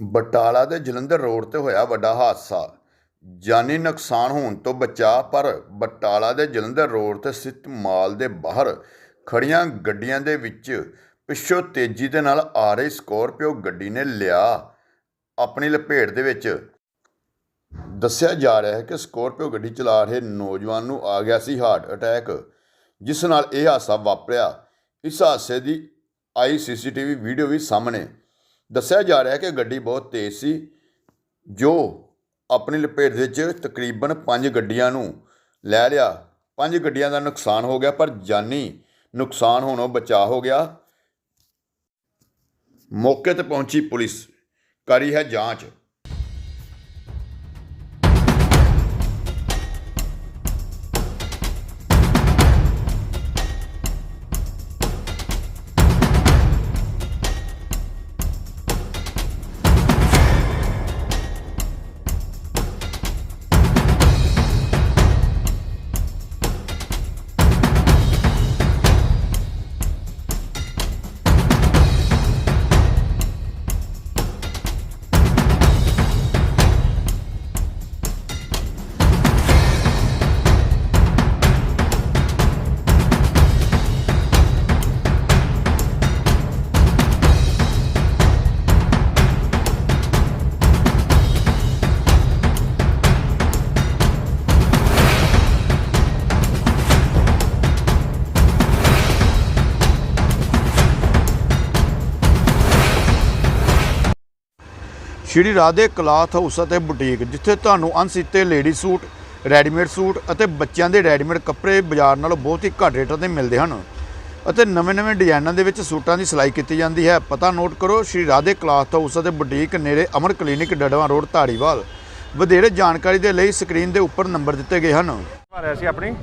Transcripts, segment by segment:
ਬਟਾਲਾ ਦੇ ਜਲੰਧਰ ਰੋਡ ਤੇ ਹੋਇਆ ਵੱਡਾ ਹਾਦਸਾ। ਜਾਨੀ ਨੁਕਸਾਨ ਹੋਣ ਤੋਂ ਬਚਾ ਪਰ ਬਟਾਲਾ ਦੇ ਜਲੰਧਰ ਰੋਡ ਤੇ ਸਥਿਤ ਮਾਲ ਦੇ ਬਾਹਰ ਖੜੀਆਂ ਗੱਡੀਆਂ ਦੇ ਵਿੱਚ ਪਿੱਛੋਂ ਤੇਜ਼ੀ ਦੇ ਨਾਲ ਆ ਰਹੀ ਸਕੋਰਪੀਓ ਗੱਡੀ ਨੇ ਲਿਆ ਆਪਣੀ ਲਪੇਟ ਦੇ ਵਿੱਚ। ਦੱਸਿਆ ਜਾ ਰਿਹਾ ਹੈ ਕਿ ਸਕੋਰਪੀਓ ਗੱਡੀ ਚਲਾ ਰਹੇ ਨੌਜਵਾਨ ਨੂੰ ਆ ਗਿਆ ਸੀ ਹਾਰਟ ਅਟੈਕ, ਜਿਸ ਨਾਲ ਇਹ ਹਾਦਸਾ ਵਾਪਰਿਆ। ਇਸ ਹਾਦਸੇ ਦੀ ਆਈ ਸੀਸੀਟੀਵੀ ਵੀਡੀਓ ਵੀ ਸਾਹਮਣੇ ਦੱਸਿਆ ਜਾ ਰਿਹਾ ਹੈ ਕਿ ਗੱਡੀ ਬਹੁਤ ਤੇਜ਼ ਸੀ, ਜੋ ਆਪਣੀ ਲਪੇਟ ਦੇ ਵਿੱਚ ਤਕਰੀਬਨ ਪੰਜ ਗੱਡੀਆਂ ਨੂੰ ਲੈ ਲਿਆ। ਪੰਜ ਗੱਡੀਆਂ ਦਾ ਨੁਕਸਾਨ ਹੋ ਗਿਆ, ਪਰ ਜਾਨੀ ਨੁਕਸਾਨ ਹੋਣੋਂ ਬਚਾ ਹੋ ਗਿਆ। ਮੌਕੇ ਤੇ ਪਹੁੰਚੀ ਪੁਲਿਸ। ਕਰੀ ਹੈ ਜਾਂਚ। ਸ਼੍ਰੀ ਰਾਧੇ ਕਲਾਥ ਹਾਊਸ ਅਤੇ ਬੁਟੀਕ, ਜਿੱਥੇ ਤੁਹਾਨੂੰ ਅਣਸੀਤੇ ਲੇਡੀ ਸੂਟ, ਰੈਡੀਮੇਡ ਸੂਟ ਅਤੇ ਬੱਚਿਆਂ ਦੇ ਰੈਡੀਮੇਡ ਕੱਪੜੇ ਬਾਜ਼ਾਰ ਨਾਲੋਂ ਬਹੁਤ ਹੀ ਘੱਟ ਰੇਟਾਂ ਤੇ ਮਿਲਦੇ ਹਨ ਅਤੇ ਨਵੇਂ-ਨਵੇਂ ਡਿਜ਼ਾਈਨਾਂ ਦੇ ਵਿੱਚ ਸੂਟਾਂ ਦੀ ਸਿਲਾਈ ਕੀਤੀ ਜਾਂਦੀ ਹੈ। ਪਤਾ ਨੋਟ ਕਰੋ, ਸ਼੍ਰੀ ਰਾਧੇ ਕਲਾਥ ਹਾਊਸ ਅਤੇ ਬੁਟੀਕ ਨੇੜੇ ਅਮਰ ਕਲੀਨਿਕ ਡੜਵਾ ਰੋਡ, ਧਾਰੀਵਾਲ। ਵਧੇਰੇ ਜਾਣਕਾਰੀ ਦੇ ਲਈ ਸਕਰੀਨ ਦੇ ਉੱਪਰ ਨੰਬਰ ਦਿੱਤੇ ਗਏ ਹਨ। ਆ ਸੀ ਆਪਣੀ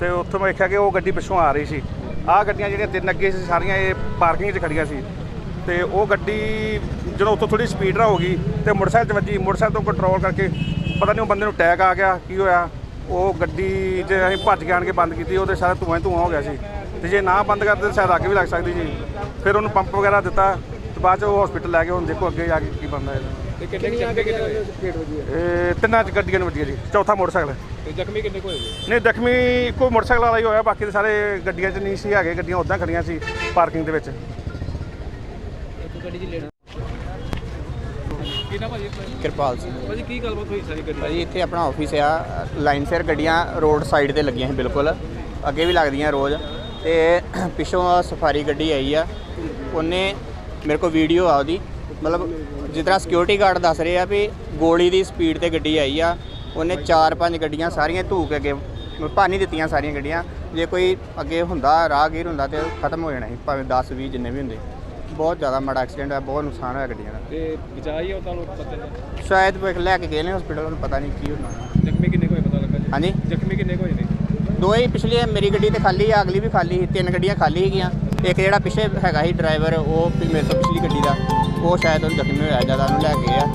ਤੇ ਉੱਥੋਂ ਮੈਂ ਵੇਖਿਆ ਕਿ ਉਹ ਗੱਡੀ ਪਿੱਛੋਂ ਆ ਰਹੀ ਸੀ। ਆਹ ਗੱਡੀਆਂ ਜਿਹੜੀਆਂ ਤਿੰਨ ਅੱਗੇ ਸੀ, ਸਾਰੀਆਂ ਇਹ ਪਾਰਕਿੰਗ 'ਚ ਖੜੀਆਂ ਸੀ। ਤੇ ਉਹ ਗੱਡੀ ਜਦੋਂ ਉੱਥੋਂ ਥੋੜੀ ਸਪੀਡ ਰਾ ਹੋ ਗਈ ਤੇ ਮੋਟਰਸਾਈਕਲ 'ਚ ਵੱਜੀ ਮੋਟਰਸਾਈਕਲ ਤੋਂ ਕੰਟਰੋਲ ਕਰਕੇ ਪਤਾ ਨਹੀਂ ਉਹ ਬੰਦੇ ਨੂੰ ਅਟੈਕ ਆ ਗਿਆ ਕੀ ਹੋਇਆ? ਉਹ ਗੱਡੀ 'ਚ ਅਸੀਂ ਭੱਜ ਕੇ ਆਣ ਕੇ ਬੰਦ ਕੀਤੀ ਉਹਦੇ ਸਾਰਾ ਧੂਆਂ ਧੂਆਂ ਹੋ ਗਿਆ ਸੀ। ਤੇ ਜੇ ਨਾ ਬੰਦ ਕਰਦੇ ਤਾਂ ਸ਼ਾਇਦ ਅੱਗ ਵੀ ਲੱਗ ਸਕਦੀ ਸੀ। ਫਿਰ ਉਹਨੂੰ ਪੰਪ ਵਗੈਰਾ ਦਿੱਤਾ ਤੇ ਬਾਅਦ 'ਚ ਉਹ ਹਸਪੀਟਲ ਲੈ ਗਏ ਹੁਣ ਦੇਖੋ ਅੱਗੇ ਜਾ ਕੇ ਕੀ ਬਣਦਾ ਇਹਦਾ। ਤੇ ਕਿੰਨੇ ਕਿੰਨੇ ਕਿੰਨੇ ਸਪੀਡ ਵਜੀ ਹੈ? ਇਹ ਤਿੰਨਾਂ 'ਚ ਗੱਡੀਆਂ ਨੂੰ ਵੱਜੀ ਹੈ ਜੀ ਚੌਥਾ ਮੋਟਰਸਾਈਕਲ ਤੇ ਜ਼ਖਮੀ ਕਿੰਨੇ ਕੋ ਹੋਏ ਜੀ? ਨਹੀਂ ਜ਼ਖਮੀ ਕੋਈ ਮੋਟਰਸਾਈਕਲ ਵਾਲਾ ਹੀ ਹੋਇਆ ਬਾਕੀ ਦੇ ਸਾਰੇ ਗੱਡੀਆਂ 'ਚ ਨਹੀਂ ਸੀ ਹੈਗੇ ਗੱਡੀਆਂ ਉਦਾਂ ਖੜੀਆਂ ਸੀ ਪਾਰਕਿੰਗ ਦੇ ਵਿੱਚ। ਗੱਡੀ ਭਾਜੀ? ਕਿਰਪਾਲ ਸਿੰਘ। ਭਾਜੀ ਕੀ ਗੱਲਬਾਤ ਹੋਈ ਸਾਰੀ ਗੱਡੀ? ਭਾਜੀ ਇੱਥੇ ਆਪਣਾ ਆਫਿਸ ਆ। ਲਾਈਨ ਸਿਰ ਗੱਡੀਆਂ ਰੋਡ ਸਾਈਡ ਤੇ ਲੱਗੀਆਂ ਸੀ ਬਿਲਕੁਲ। ਅੱਗੇ ਵੀ ਲੱਗਦੀਆਂ ਰੋਜ਼। ਤੇ ਪਿੱਛੋਂ ਸਫਾਰੀ ਗੱਡੀ ਆਈ ਆ। ਉਹਨੇ ਮੇਰੇ ਕੋਲ ਵੀਡੀਓ ਆ ਉਹਦੀ। ਮਤਲਬ ਜਿਸ ਤਰ੍ਹਾਂ ਸਿਕਿਉਰਿਟੀ ਗਾਰਡ ਦੱਸ ਰਹੇ ਆ ਵੀ ਗੋਲੀ ਦੀ ਸਪੀਡ ਤੇ ਗੱਡੀ ਆਈ ਆ। ਉਹਨੇ ਚਾਰ ਪੰਜ ਗੱਡੀਆਂ ਸਾਰੀਆਂ ਧੂ ਕੇ ਅੱਗੇ ਭਾਨੀ ਦਿੱਤੀਆਂ ਸਾਰੀਆਂ ਗੱਡੀਆਂ। ਜੇ ਕੋਈ ਅੱਗੇ ਹੁੰਦਾ ਰਾਹਗੀਰ ਹੁੰਦਾ ਤੇ ਖਤਮ ਹੋ ਜਾਣਾ ਸੀ ਭਾਵੇਂ 10 20 ਜਿੰਨੇ ਵੀ ਹੁੰਦੇ। ਬਹੁਤ ਜ਼ਿਆਦਾ ਮਾੜਾ ਐਕਸੀਡੈਂਟ ਹੋਇਆ ਬਹੁਤ ਨੁਕਸਾਨ ਹੋਇਆ ਗੱਡੀਆਂ ਦਾ। ਤੇ ਬਚਾਈ ਉਹ ਤਾਂ ਲੋਕ ਪਤਾ ਨਹੀਂ। ਸ਼ਾਇਦ ਵੇਖ ਲੈ ਕੇ ਗਏ ਨੇ ਹਸਪੀਟਲ ਨੂੰ ਪਤਾ ਨਹੀਂ ਕੀ ਹੋਣਾ ਜ਼ਖਮੀ ਕਿੰਨੇ ਕੋ ਹੋਏ ਪਤਾ ਲੱਗਾ ਜੀ? ਹਾਂਜੀ? ਜ਼ਖਮੀ ਕਿੰਨੇ ਕੋ ਹੋਏ ਨੇ? ਦੋਏ ਪਿਛਲੀ ਮੇਰੀ ਗੱਡੀ ਤੇ ਖਾਲੀ ਆ ਅਗਲੀ ਵੀ ਖਾਲੀ ਸੀ ਤਿੰਨ ਗੱਡੀਆਂ ਖਾਲੀ ਸੀਗੀਆਂ। ਇੱਕ ਜਿਹੜਾ ਪਿੱਛੇ ਹੈਗਾ ਸੀ ਡਰਾਈਵਰ ਉਹ ਵੀ ਮੇਰੇ ਤੋਂ ਪਿਛਲੀ ਗੱਡੀ ਦਾ ਉਹ ਸ਼ਾਇਦ ਉਹਨੂੰ ਜ਼ਖਮੀ ਹੋਇਆ ਜ਼ਿਆਦਾ ਉਹਨੂੰ ਲੈ ਕੇ ਆ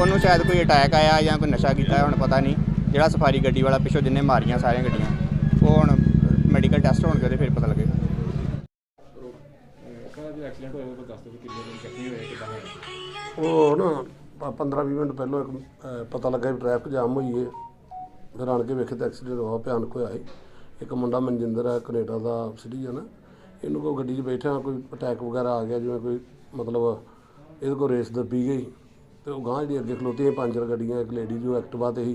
ਉਹਨੂੰ ਸ਼ਾਇਦ ਕੋਈ ਅਟੈਕ ਆਇਆ ਜਾਂ ਕੋਈ ਨਸ਼ਾ ਕੀਤਾ ਹੁਣ ਪਤਾ ਨਹੀਂ। ਜਿਹੜਾ ਸਫਾਰੀ ਗੱਡੀ ਵਾਲਾ ਪਿੱਛੋਂ ਜਿੰਨੇ ਮਾਰੀਆਂ ਸਾਰੀਆਂ ਗੱਡੀਆਂ ਉਹ ਹੁਣ ਮੈਡੀਕਲ ਟੈਸਟ ਹੋਣਗੇ ਉਹਦੇ ਫਿਰ ਪਤਾ ਲੱਗੇਗਾ। ਐਕਸੀਡੈਂਟ ਹੋਇਆ ਉਹ ਦੱਸ ਦਿਓ ਕਿ ਕਿੰਨੇ ਦਿਨ ਜ਼ਖਮੀ ਹੋਏ ਕਿਦਾਂ ਹੋਇਆ ਉਹ ਨਾ 15-20 ਮਿੰਟ ਪਹਿਲਾਂ ਇੱਕ ਅਹ, ਪਤਾ ਲੱਗਾ ਵੀ ਟ੍ਰੈਫਿਕ ਜਾਮ ਹੋਈ ਹੈ ਫਿਰ ਆਣ ਕੇ ਵੇਖੇ ਤਾਂ ਐਕਸੀਡੈਂਟ ਹੋਇਆ ਭਿਆਨਕ ਹੋਇਆ ਸੀ। ਇੱਕ ਮੁੰਡਾ ਮਨਜਿੰਦਰ ਹੈ ਕੈਨੇਡਾ ਦਾ ਸਿਟੀਜ਼ਨ ਇਹਨੂੰ ਕੋਈ ਗੱਡੀ 'ਚ ਬੈਠਿਆ ਕੋਈ ਅਟੈਕ ਵਗੈਰਾ ਆ ਗਿਆ ਜਿਵੇਂ ਕੋਈ ਮਤਲਬ ਇਹਦੇ ਕੋਲ ਰੇਸ ਦੱਬੀ ਗਈ। ਤੇ ਉਹ ਗਾਂਹ ਜਿਹੜੀ ਅੱਗੇ ਖਲੋਤੀ ਖਲੋਤੀਆਂ ਪੰਜਰ ਗੱਡੀਆਂ ਇੱਕ ਲੇਡੀ ਜੋ ਐਕਟਿਵਾ ਤੇ ਸੀ।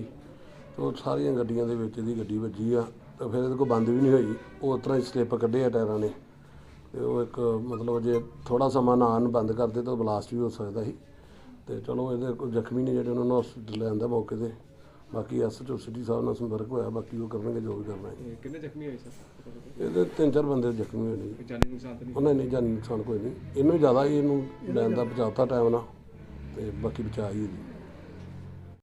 ਤੇ ਉਹ ਸਾਰੀਆਂ ਗੱਡੀਆਂ ਦੇ ਵਿੱਚ ਇਹਦੀ ਗੱਡੀ ਵੱਜੀ ਆ। ਤੇ ਫਿਰ ਇਹਦੇ ਕੋਲ ਬੰਦ ਵੀ ਨਹੀਂ ਹੋਈ। ਉਹ ਉਸ ਤਰ੍ਹਾਂ ਹੀ ਸਲਿੱਪ ਕੱਢੇ ਆ ਟਾਇਰਾਂ ਨੇ। ਤੇ ਉਹ ਇੱਕ ਮਤਲਬ ਜੇ ਥੋੜਾ ਸਮਾਂ ਨਾ ਆਉਣ ਬੰਦ ਕਰਦੇ ਤਾਂ ਬਲਾਸਟ ਵੀ ਹੋ ਸਕਦਾ ਸੀ। ਤੇ ਚਲੋ ਇਹਦੇ ਕੋਈ ਜ਼ਖਮੀ ਨੇ ਜਿਹੜੇ ਉਹਨਾਂ ਨੂੰ ਹਸਪੀਟਲ ਲੈ ਆਂਦਾ ਮੌਕੇ ਤੇ। ਬਾਕੀ ਐਸਐਚਓ ਸਿਟੀ ਸਾਹਿਬ ਨਾਲ ਸੰਪਰਕ ਹੋਇਆ ਬਾਕੀ ਉਹ ਕਰਨਗੇ ਜੋ ਵੀ ਕਰਨਾ ਹੈ। ਕਿੰਨੇ ਜ਼ਖਮੀ ਹੋਏ ਸਰ? ਇਹਦੇ ਤਿੰਨ ਚਾਰ ਬੰਦੇ ਜ਼ਖਮੀ ਹੋਏ ਨੇ। ਜਾਨੀ ਨੁਕਸਾਨ ਤਾਂ ਨਹੀਂ ਉਹਨਾਂ ਨੇ ਜਾਨੀ ਨੁਕਸਾਨ ਕੋਈ ਨਹੀਂ। ਇਹਨੂੰ ਜ਼ਿਆਦਾ ਇਹਨੂੰ ਲੈਣ ਦਾ ਬਚਾਤਾ ਟਾਈਮ ਨਾਲ। ਤੇ ਬਾਕੀ ਬਚਾ ਹੈ ਜੀ।